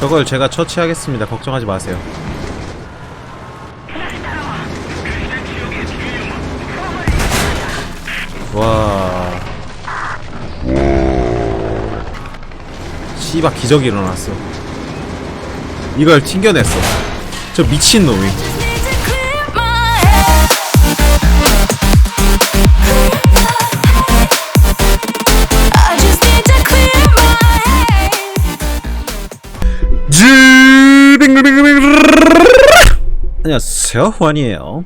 저걸 제가 처치하겠습니다. 걱정하지 마세요. 와. 씨발 기적이 일어났어. 이걸 튕겨냈어. 저 미친 놈이. 안녕하세요 환이에요.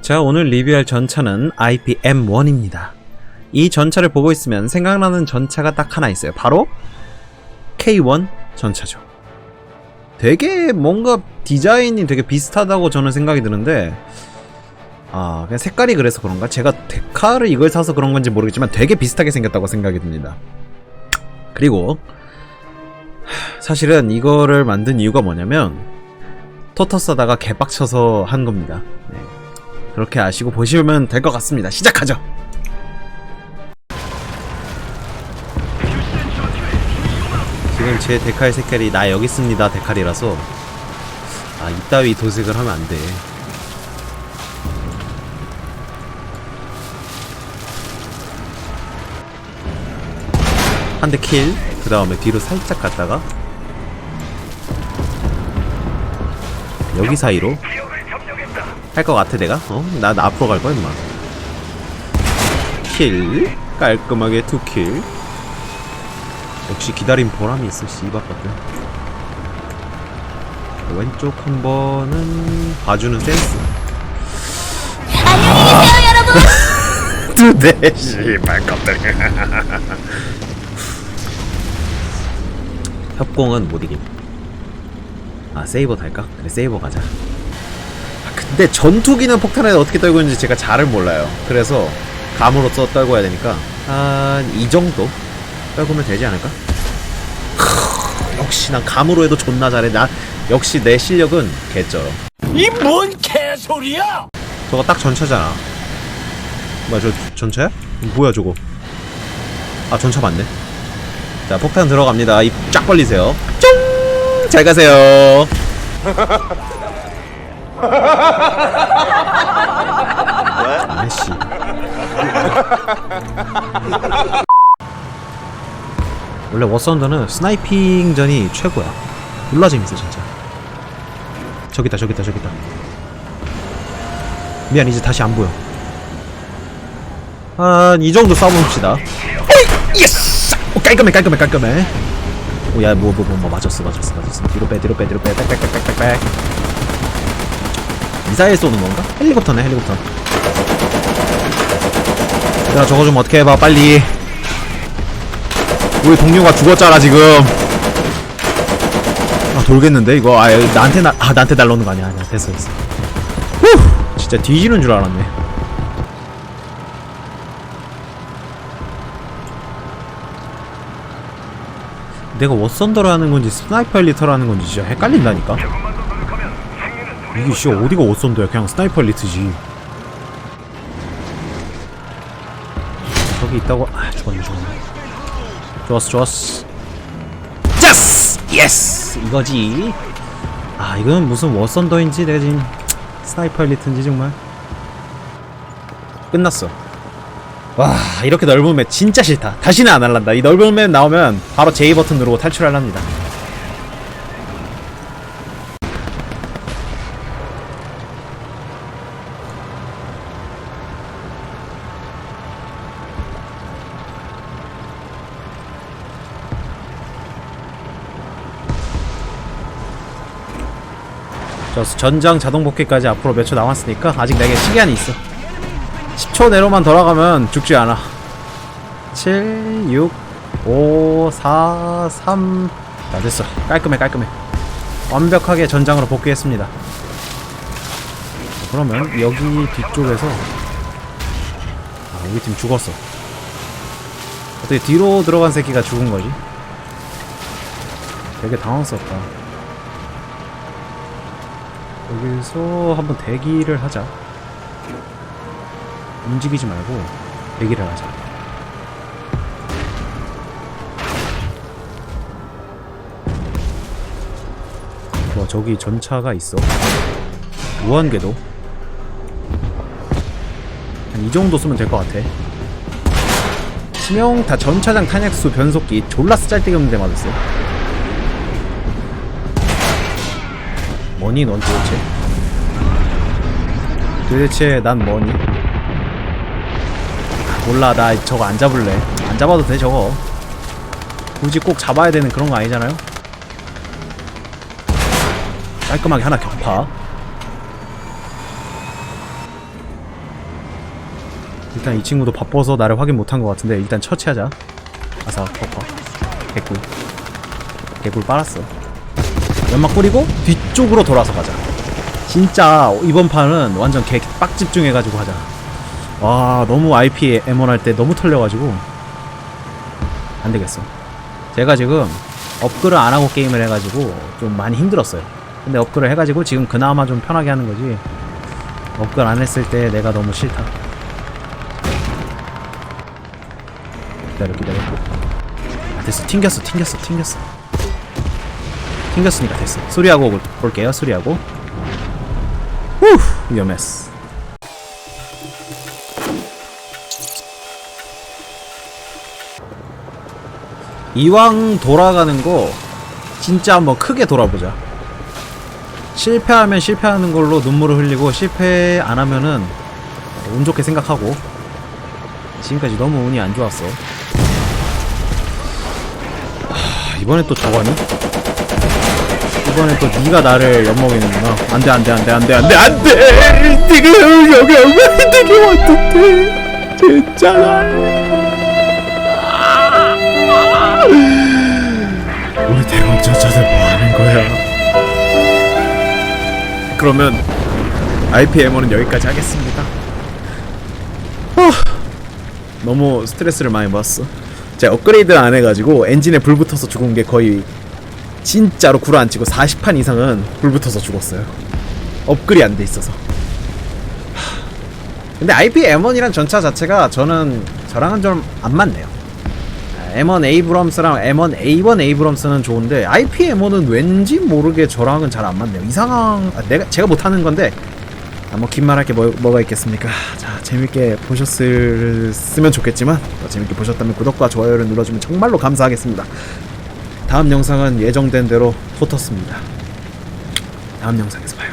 제가 오늘 리뷰할 전차는 IPM-1입니다. 이 전차를 보고 있으면 생각나는 전차가 딱 하나 있어요. 바로 K1 전차죠. 되게 뭔가 디자인이 되게 비슷하다고 저는 생각이 드는데 아 그냥 색깔이 그래서 그런가? 제가 데카를 이걸 사서 그런 건지 모르겠지만 되게 비슷하게 생겼다고 생각이 듭니다. 그리고 하, 사실은 이거를 만든 이유가 뭐냐면 토터스다가 개빡쳐서 한 겁니다. 네. 그렇게 아시고 보시면 될 것 같습니다. 시작하죠. 지금 제 데칼 색깔이 나 여기 있습니다 데칼이라서 아 이따위 도색을 하면 안 돼. 한 대 킬. 그 다음에 뒤로 살짝 갔다가 여기 사이로 할 것 같아 내가? 어? 나, 나 앞으로 갈 거야 임마. 킬. 깔끔하게 투킬. 역시 기다림 보람이 있어 씨발 같은 왼쪽 한 번은 봐주는 센스. 안녕히 계세요, 여러분. 두대. 씨발 깜짝이 협공은 못 이김 아 세이버 달까? 그래 세이버 가자 아, 근데 전투기는 폭탄을 어떻게 떨고 있는지 제가 잘을 몰라요 그래서 감으로 써 떨궈야 되니까 한 이 정도 떨구면 되지 않을까? 크, 역시 난 감으로 해도 존나 잘해 나 역시 내 실력은 개쩔어 이 뭔 개소리야! 저거 딱 전차잖아. 뭐야, 저 전차야? 뭐야, 저거? 아, 전차 맞네. 자, 폭탄 들어갑니다. 입 쫙 벌리세요. 쫑! 잘 가세요. 아씨. 원래 워선더는 스나이핑전이 최고야. 졸라 재밌어, 진짜. 저기다, 저기다, 저기다. 미안 이제 다시 안 보여 한 이 정도 싸워봅시다! 예스! 오, 깔끔해 깔끔해 깔끔해 오야뭐 뭐뭐 뭐 맞았어 맞았어 맞았어. 뒤로 빼 뒤로 빼 뒤로 빼빽빽빽빽빽 미사일 쏘는 건가? 헬리콥터네 헬리콥터. 야 저거 좀 어떻게 해봐 빨리. 우리 동료가 죽었잖아 지금. 아 돌겠는데 이거? 아 나한테 나, 아 나한테 날라오는 거 아니야 아니야. 됐어 됐어. 후! 진짜 뒤지는 줄 알았네. 내가 워선더라는 건지 스나이퍼 엘리트라는 건지 진짜 헷갈린다니까. 이게 씨 어디가 워선더야? 그냥 스나이퍼 엘리트지. 저기 있다고 아 죽었네 죽었네. 좋았어 좋았어. 예스 예스 이거지. 아 이건 무슨 워선더인지 내가 지금 스나이퍼 엘리트인지 정말 끝났어 와 이렇게 넓은 맵 진짜 싫다. 다시는 안 할란다. 이 넓은 맵 나오면 바로 J 버튼 누르고 탈출할랍니다. 저 전장 자동 복귀까지 앞으로 몇 초 남았으니까 아직 내게 시간이 있어 10초 내로만 돌아가면 죽지 않아. 7, 6, 5, 4, 3 자, 됐어. 깔끔해 깔끔해. 완벽하게 전장으로 복귀했습니다. 그러면 여기 뒤쪽에서 아 우리 팀 죽었어. 어떻게 뒤로 들어간 새끼가 죽은 거지? 되게 당황스럽다. 여기서 한번 대기를 하자. 움직이지 말고 대기를 하자. 와 저기 전차가 있어. 무한궤도? 한 이 정도 쓰면 될 것 같아. 치명타 전차장 탄약수 변속기 졸라 쓰잘데기 없는 데 맞았어. 뭐니 넌 도대체? 도대체 난 뭐니 몰라 나 저거 안 잡을래. 안 잡아도 돼 저거. 굳이 꼭 잡아야 되는 그런 거 아니잖아요? 깔끔하게 하나 격파. 일단 이 친구도 바빠서 나를 확인 못한 것 같은데 일단 처치하자. 아사 격파. 개꿀. 개꿀 빨았어. 연막 뿌리고 뒤쪽으로 돌아서 가자. 진짜 이번 판은 완전 개 빡 집중해가지고 하자 와 너무 IP M1 할때 너무 털려가지고 안 되겠어. 제가 지금 업글을 안 하고 게임을 해가지고 좀 많이 힘들었어요. 근데 업글을 해가지고 지금 그나마 좀 편하게 하는 거지. 업글 안 했을 때 내가 너무 싫다. 기다려 기다려. 아 됐어. 튕겼어 튕겼어 튕겼어. 튕겼으니까 됐어. 수리하고 올- 볼게요. 수리하고. 후 위험했어 이왕 돌아가는 거 진짜 한번 크게 돌아보자. 실패하면 실패하는 걸로 눈물을 흘리고 실패 안 하면은 운 좋게 생각하고. 지금까지 너무 운이 안 좋았어. 하, 이번에 또 저거니? 이번에 또 네가 나를 엿먹이는구나. 안돼 안돼 안돼 안돼 안돼 안돼! 네가 여기 얼마나 왔던데. 진짜 우 그러면 IPMO는 여기까지 하겠습니다. 후, 너무 스트레스를 많이 받았어. 제가 업그레이드를 안 해가지고 엔진에 불 붙어서 죽은 게 거의 진짜로 구라 안 치고 40판 이상은 불 붙어서 죽었어요. 업글이 안 돼 있어서. 하, 근데 IPM1이란 전차 자체가 저는 저랑은 좀 안 맞네요 M1 에이브럼스랑 M1 A1 에이브럼스는 좋은데 IPM1은 왠지 모르게 저랑은 잘 안 맞네요. 이상한 아, 내가 제가 못하는 건데 아, 뭐긴 말할 게 뭐, 뭐가 있겠습니까? 자 재밌게 보셨으면 좋겠지만 더 재밌게 보셨다면 구독과 좋아요를 눌러주면 정말로 감사하겠습니다. 다음 영상은 예정된 대로 포터스입니다. 다음 영상에서 봐요.